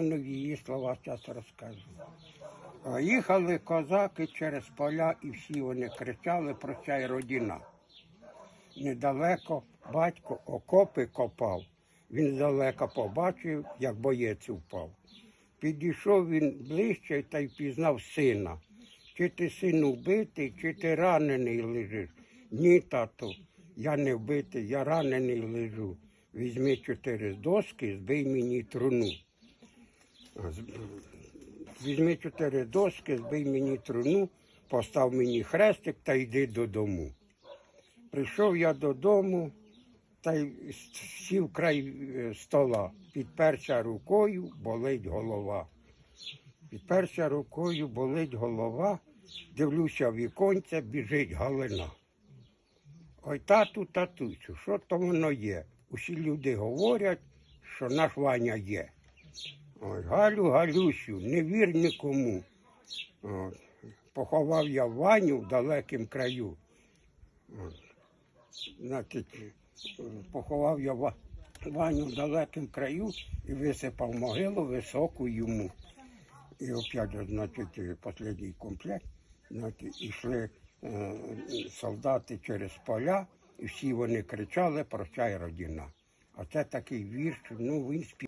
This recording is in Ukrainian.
Ну, її слова зараз розкажу. Їхали козаки через поля, і всі вони кричали прощай родина. Недалеко батько окопи копав. Він здалека побачив, як боєць упав. Підійшов він ближче та й пізнав сина. Чи ти сину вбитий, чи ти ранений лежиш? Ні, тату, я не вбитий, я ранений лежу. Візьми чотири доски, збий мені труну. Візьми чотири доски, збий мені труну, постав мені хрестик та йди додому. Прийшов я додому та й сів край е, стола, підперся рукою, болить голова. Підперся рукою, болить голова, дивлюся в віконце, біжить Галина. Ой, тату, татусю, що то воно є? Усі люди говорять, що наш Ваня є. Ой, Галю, Галюсю, не вір нікому. От. Поховав я Ваню в далекім краю. От. Значить, поховав я Ваню в далекім краю і висипав могилу високу йому. І опять, значить, е, останній комплект. Значить, ішли е, солдати через поля, і всі вони кричали Прощай, родина. А це такий вірш, ну він спів.